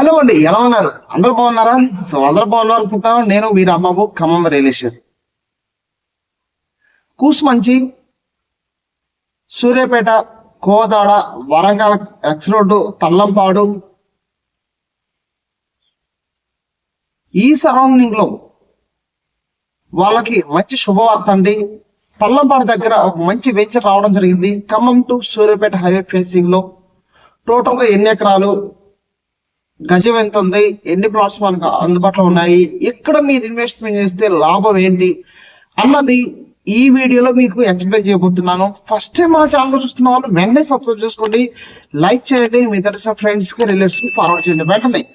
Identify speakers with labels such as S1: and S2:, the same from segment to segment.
S1: Hello అండి ఎలా ఉన్నారు? అందరు బాగున్నారా? సో అందరు బాగున్నారు అనుకుంటాను నేను మీ రాంబాబు ఖమ్మం రియలేషన్ కూసుమంచి సూర్యాపేట కోదాడ వరంగల్ ఎక్స్ రోడ్డు తల్లంపాడు. ఈ సరౌండింగ్లో వాళ్ళకి మంచి శుభవార్త అండి. తల్లంపాడు దగ్గర ఒక మంచి వెంచర్ రావడం జరిగింది. ఖమ్మం టు సూర్యాపేట హైవే ఫేసింగ్లో. టోటల్గా ఎన్ని ఎకరాలు? గజం ఎంత ఉంది? ఎన్ని ప్లాట్స్ మనకు అందుబాటులో ఉన్నాయి? ఎక్కడ మీరు ఇన్వెస్ట్మెంట్ చేస్తే లాభం ఏంటి? అన్నది ఈ వీడియోలో మీకు ఎక్స్ప్లెయిన్ చేయబోతున్నాను. ఫస్ట్ టైం మన ఛానల్ చూస్తున్న వాళ్ళు వెంటనే సబ్స్క్రైబ్ చేసుకోండి. లైక్ చేయండి. మీ ఇతర ఫ్రెండ్స్కి రిలేటివ్స్కి ఫార్వర్డ్ చేయండి. వెంటనే.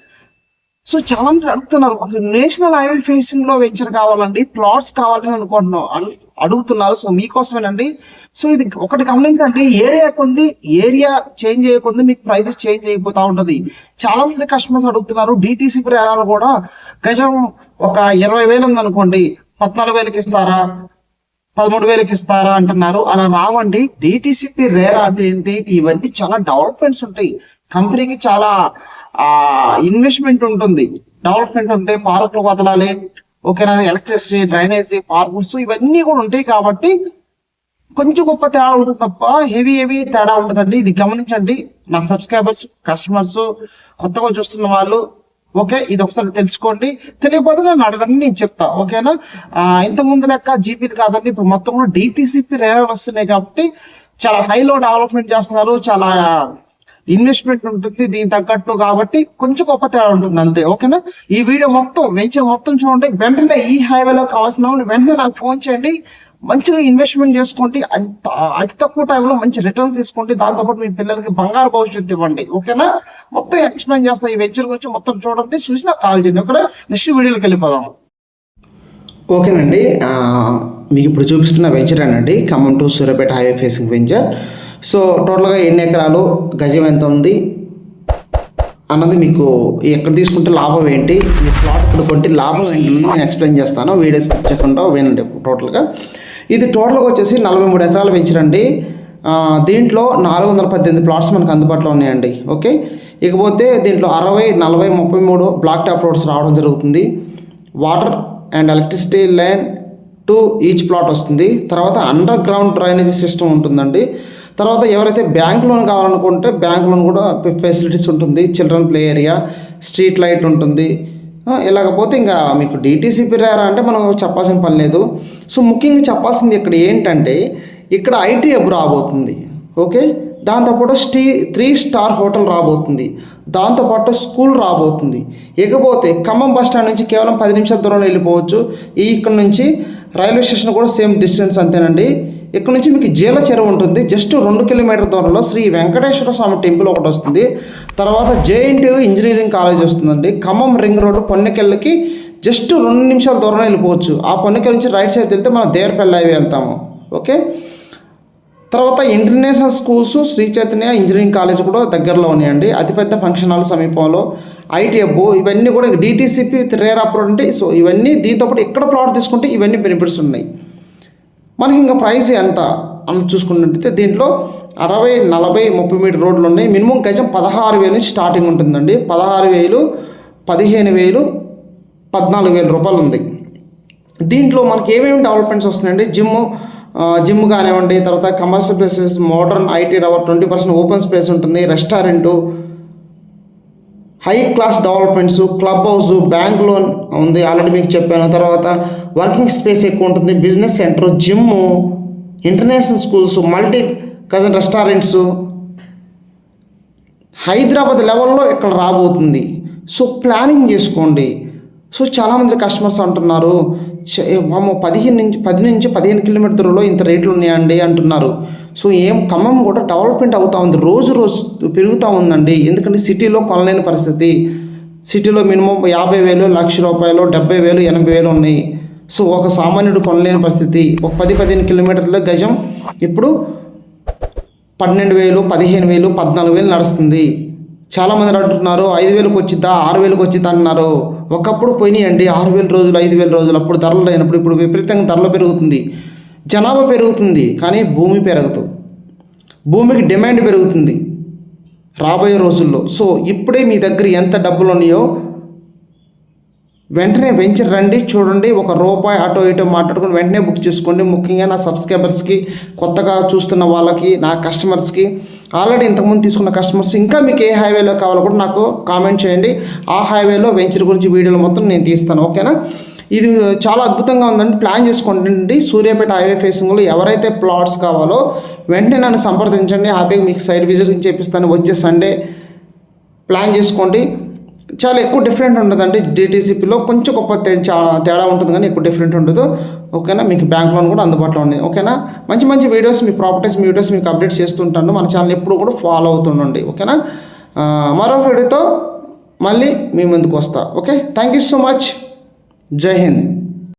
S1: సో చాలా మంది అడుగుతున్నారు నేషనల్ హైవే ఫేసింగ్లో వెంచర్ కావాలండి ప్లాట్స్ కావాలని అనుకుంటున్నాం. అన్- అడుగుతున్నారు. సో మీకోసమేనండి. సో ఇది ఒకటి గమనించండి. ఏరియా కొంది ఏరియా చేంజ్ చేయకుంది మీకు ప్రైజెస్ చేంజ్ అయిపోతా ఉంటుంది. చాలా మంది కస్టమర్స్ అడుగుతున్నారు డిటీసీ ప్రయాణాలు కూడా గజం ఒక ఇరవై వేలు ఉంది అనుకోండి పద్నాలుగు వేలకి ఇస్తారా పదమూడు వేలకి ఇస్తారా అంటున్నారు. అలా రావండి. డిటిసిపి రేరా అంటే ఏంటి? ఇవన్నీ చాలా డెవలప్మెంట్స్ ఉంటాయి. కంపెనీకి చాలా ఇన్వెస్ట్మెంట్ ఉంటుంది. డెవలప్మెంట్ ఉంటే పార్కులు వదలాలి ఓకేనా? ఎలక్ట్రిసిటీ డ్రైనేజీ పార్కుల్స్ ఇవన్నీ కూడా ఉంటాయి కాబట్టి కొంచెం గొప్ప తేడా ఉంటుంది తప్ప హెవీ హెవీ తేడా ఉంటుందండి ఇది గమనించండి. నా సబ్స్క్రైబర్స్ కస్టమర్స్ కొత్తగా చూస్తున్న వాళ్ళు ఓకే ఇది ఒకసారి తెలుసుకోండి. తెలియకపోతే నన్ను అడగండి నేను చెప్తా ఓకేనా? ఇంత ముందు లెక్క జీపీలు కాదండి. ఇప్పుడు మొత్తం కూడా డిటీసీపీ రేరాలు వస్తున్నాయి కాబట్టి చాలా హైలో డెవలప్మెంట్ చేస్తున్నారు. చాలా ఇన్వెస్ట్మెంట్ ఉంటుంది దీని తగ్గట్టు కాబట్టి కొంచెం గొప్ప తేడా ఉంటుంది అంతే ఓకేనా? ఈ వీడియో మొత్తం వెంచర్ మొత్తం చూడండి. వెంటనే ఈ హైవేలో కావాల్సిన వాళ్ళు వెంటనే నాకు ఫోన్ చేయండి. మంచిగా ఇన్వెస్ట్మెంట్ చేసుకోండి. అంత అతి తక్కువ టైంలో మంచి రిటర్న్స్ తీసుకోండి. దాంతోపాటు మీ పిల్లలకి బంగారు భవిష్యత్తు ఇవ్వండి ఓకేనా? మొత్తం ఎక్స్ప్లెయిన్ చేస్తా ఈ వెంచర్ గురించి మొత్తం చూడండి. చూసి నాకు కాల్ చేయండి ఓకేనా? నెక్స్ట్ వీడియోకి వెళ్ళిపోదాం. ఓకేనండి మీకు ఇప్పుడు చూపిస్తున్న వెంచర్ అనండి. Khammam to Suryapet highway facing venture. So టోటల్గా ఎన్ని ఎకరాలు గజం ఎంత ఉంది? అన్నది మీకు ఎక్కడ తీసుకుంటే లాభం ఏంటి? ఈ ప్లాట్ ఇక్కడ కొంటే లాభం ఏంటి నేను ఎక్స్ప్లెయిన్ చేస్తాను. వీడియో స్కిప్ చేయకుండా వినండి టోటల్గా. ఇది టోటల్గా వచ్చేసి నలభై మూడు ఎకరాలు పెంచినండి దీంట్లో నాలుగు వందల పద్దెనిమిది ప్లాట్స్ మనకు అందుబాటులో ఉన్నాయండి. ఓకే? ఇకపోతే దీంట్లో అరవై నలభై ముప్పై మూడు బ్లాక్ టాప్ రోడ్స్ రావడం జరుగుతుంది. Water and electricity line to each plot వస్తుంది. తర్వాత అండర్ గ్రౌండ్ డ్రైనేజీ సిస్టమ్ ఉంటుందండి. తర్వాత ఎవరైతే బ్యాంక్ లోన్ కావాలనుకుంటే బ్యాంక్ లోన్ కూడా ఫెసిలిటీస్ ఉంటుంది. Children play area street light ఉంటుంది. ఇలాగపోతే ఇంకా మీకు డీటీసీ రేరా అంటే మనం చెప్పాల్సిన పని లేదు. సో ముఖ్యంగా చెప్పాల్సింది ఇక్కడ ఏంటంటే ఇక్కడ ఐటీ హబ్ రాబోతుంది. ఓకే? దాంతోపాటు స్టీ త్రీ స్టార్ హోటల్ రాబోతుంది. దాంతోపాటు స్కూల్ రాబోతుంది. ఇకపోతే ఖమ్మం బస్ స్టాండ్ నుంచి కేవలం పది నిమిషాల దూరంలో వెళ్ళిపోవచ్చు. ఈ ఇక్కడ నుంచి రైల్వే స్టేషన్ కూడా సేమ్ డిస్టెన్స్ అంతేనండి. ఇక్కడ నుంచి మీకు జీల చెరువు ఉంటుంది. జస్ట్ రెండు కిలోమీటర్ దూరంలో శ్రీ వెంకటేశ్వర స్వామి టెంపుల్ ఒకటి వస్తుంది. తర్వాత జేఎన్టీయూ ఇంజనీరింగ్ కాలేజ్ వస్తుందండి. ఖమ్మం రింగ్ రోడ్డు పొన్నెకెళ్ళకి జస్ట్ రెండు నిమిషాల దూరం వెళ్ళిపోవచ్చు. ఆ పొన్నెకెళ్ళ నుంచి రైట్ సైడ్ వెళ్తే మనం దేవరపల్లి అవి వెళ్తాము. ఓకే? తర్వాత international schools Shri Chaitanya engineering college కూడా దగ్గరలో ఉన్నాయండి. అతిపెద్ద ఫంక్షన్ హాల్ సమీపంలో. ఐటీఎఫ్ ఇవన్నీ కూడా డిటీసీపీ విత్ రేర్ అప్రోడ్ అంటే సో ఇవన్నీ దీంతో పాటు ఎక్కడ ప్లాట్ తీసుకుంటే ఇవన్నీ బెనిఫిట్స్ ఉన్నాయి. మనకి ఇంకా ప్రైస్ ఎంత అని చూసుకున్నట్టయితే దీంట్లో అరవై నలభై ముప్పై మీటర్ రోడ్లు ఉన్నాయి. మినిమం గజం పదహారు వేలు నుంచి స్టార్టింగ్ ఉంటుందండి. పదహారు వేలు పదిహేను వేలు పద్నాలుగు వేల రూపాయలు ఉంది. దీంట్లో మనకి ఏమేమి డెవలప్మెంట్స్ వస్తున్నాయండి? జిమ్ జిమ్ కానివ్వండి తర్వాత commercial places modern IT tower twenty percent open space ఉంటుంది restaurant high class developments club house bank loan ఉంది ఆల్రెడీ మీకు చెప్పాను. తర్వాత వర్కింగ్ స్పేస్ ఎక్కువ ఉంటుంది business centre gym international schools multi cuisine restaurants. Hyderabad లెవెల్లో ఇక్కడ రాబోతుంది. సో ప్లానింగ్ చేసుకోండి. సో చాలామంది కస్టమర్స్ అంటున్నారు "ఛే, పదిహేను నుంచి పది నుంచి పదిహేను కిలోమీటర్ దూరంలో ఇంత రేట్లు ఉన్నాయండి అంటున్నారు. సో ఏం ఖమ్మం కూడా డెవలప్మెంట్ అవుతూ ఉంది. రోజు రోజు పెరుగుతూ ఉందండి. ఎందుకంటే సిటీలో కొనలేని పరిస్థితి. సిటీలో మినిమం యాభై వేలు లక్ష రూపాయలు డెబ్బై వేలు ఎనభై వేలు ఉన్నాయి. సో ఒక సామాన్యుడు కొనలేని పరిస్థితి. ఒక పది పదిహేను కిలోమీటర్ల గజం ఇప్పుడు పన్నెండు వేలు పదిహేను వేలు పద్నాలుగు వేలు నడుస్తుంది. చాలామంది అంటున్నారు ఐదు వేలకు వచ్చిద్దా? ఆరు వేలకు వచ్చిద్దా? అంటున్నారు. ఒకప్పుడు పోయినాయండి. ఆరు వేల రోజులు ఐదు వేల రోజులు అప్పుడు ధరలు లేనప్పుడు ఇప్పుడు విపరీతంగా ధరలు పెరుగుతుంది. జనాభా పెరుగుతుంది కానీ భూమి పెరగదు. భూమికి డిమాండ్ పెరుగుతుంది రాబోయే రోజుల్లో. సో ఇప్పుడే మీ దగ్గర ఎంత డబ్బులు ఉన్నాయో వెంటనే వెంచర్ రండి చూడండి ఒక రూపాయి అటో ఇటో మాట్లాడుకుని వెంటనే బుక్ చేసుకోండి. ముఖ్యంగా నా సబ్స్క్రైబర్స్కి కొత్తగా చూస్తున్న వాళ్ళకి నా కస్టమర్స్కి ఆల్రెడీ ఇంతకుముందు తీసుకున్న కస్టమర్స్ ఇంకా మీకు ఏ హైవేలో కావాలో కూడా నాకు కామెంట్ చేయండి. ఆ హైవేలో వెంచర్ గురించి వీడియోలు మొత్తం నేను తీస్తాను. ఓకేనా? ఇది చాలా అద్భుతంగా ఉందండి. ప్లాన్ చేసుకోండి. సూర్యాపేట హైవే ఫేసింగ్లో ఎవరైతే ప్లాట్స్ కావాలో వెంటనే నన్ను సంప్రదించండి. హ్యాపీగా మీకు సైడ్ విజిట్ చేపిస్తాను వచ్చే సండే ప్లాన్ చేసుకోండి. చాలా ఎక్కువ డిఫరెంట్ ఉండదండి. డిటీసీపీలో కొంచెం గొప్ప చా- తేడా ఉంటుంది కానీ ఎక్కువ డిఫరెంట్ ఉండదు. ఓకేనా? మీకు బ్యాంక్ లోన్ కూడా అందుబాటులో ఉంది. ఓకేనా? మంచి మంచి వీడియోస్ మీ ప్రాపర్టీస్ మీ వీడియోస్ మీకు అప్డేట్ చేస్తుంటాను మన ఛానల్ ఎప్పుడు కూడా ఫాలో అవుతుండండి. ఓకేనా? మరో వీడియోతో మళ్ళీ మీ ముందుకు వస్తా. Okay? Thank you so much जय हिंद।